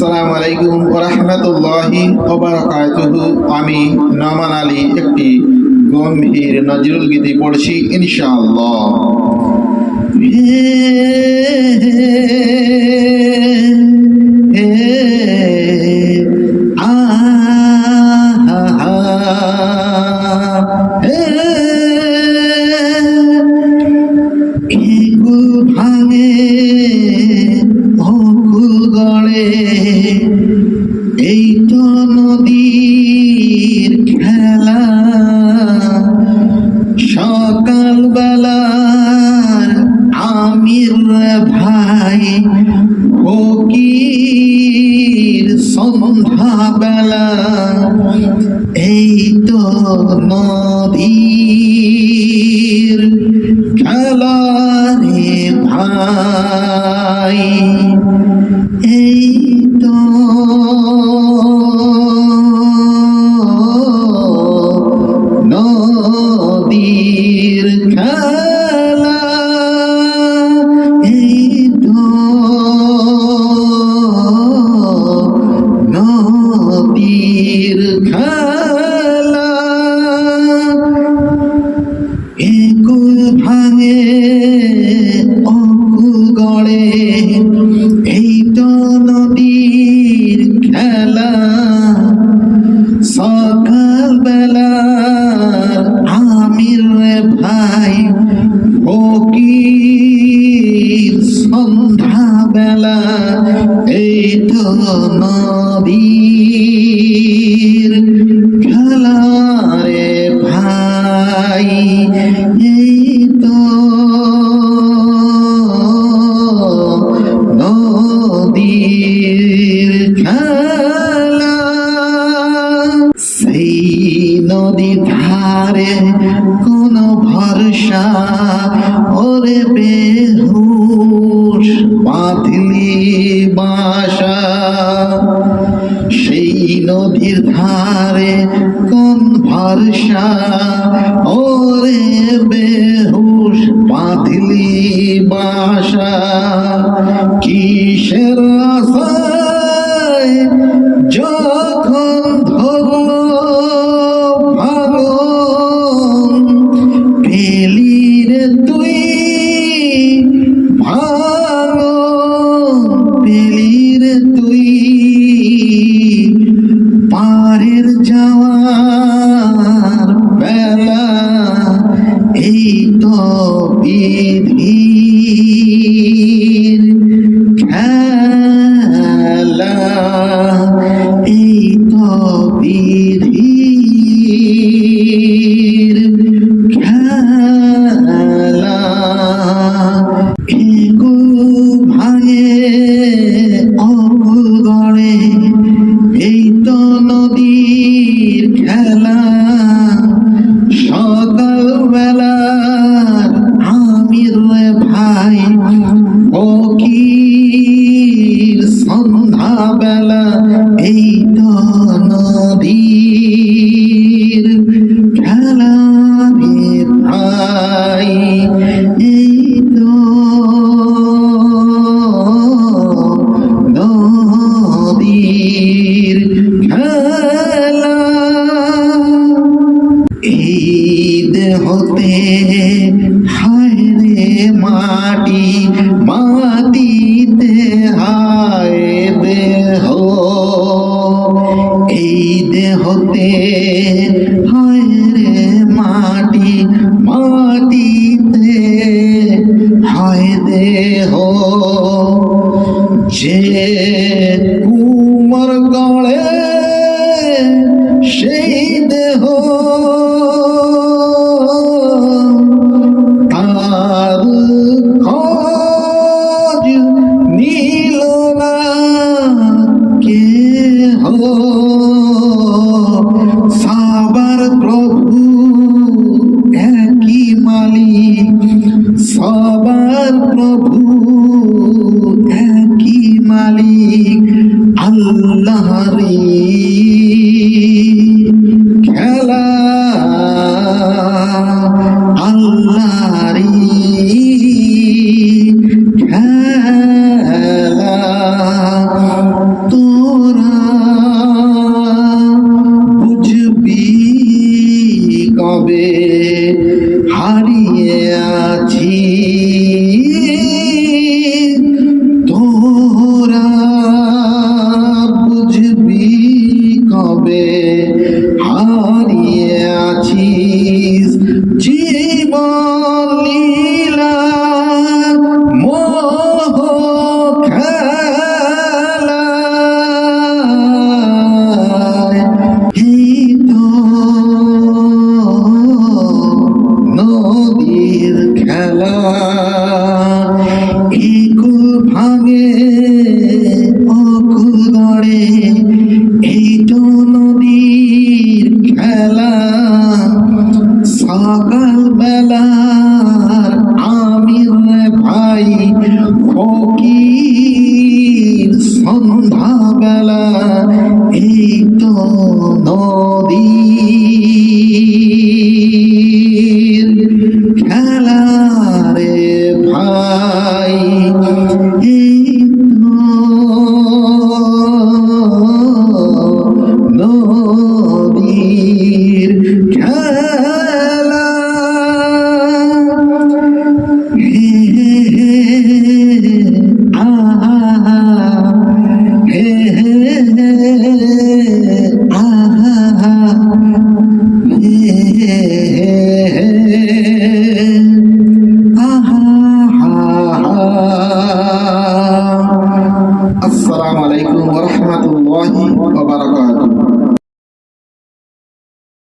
আসসালামু আলাইকুম ওরহমতুল্লাহি ওবারাকাতুহু আমি নমান আলী একটি গম্ভীর নজরুল গীতি পড়ছি ইনশাআল্লাহ ভাঙে সন্ধ্যা বেলা এই তো নদীর খেলা রে ভাই। নদীর খেলা সকাল বেলা আমির ভাই ফকির সন্ধ্যা বেলা এই তো নদীর ভরসা ওরে বেহুশ বাঁধলি বাসা। সেই নদীর ধারে কোন ভরসা? ওরে বেহুশ বাঁধলি বাসা, কিসের ঈদ হতে হায় রে মাটি মাটিতে হায় দেহ ঈদ দেহতে হারিয়ে আছি। এই তো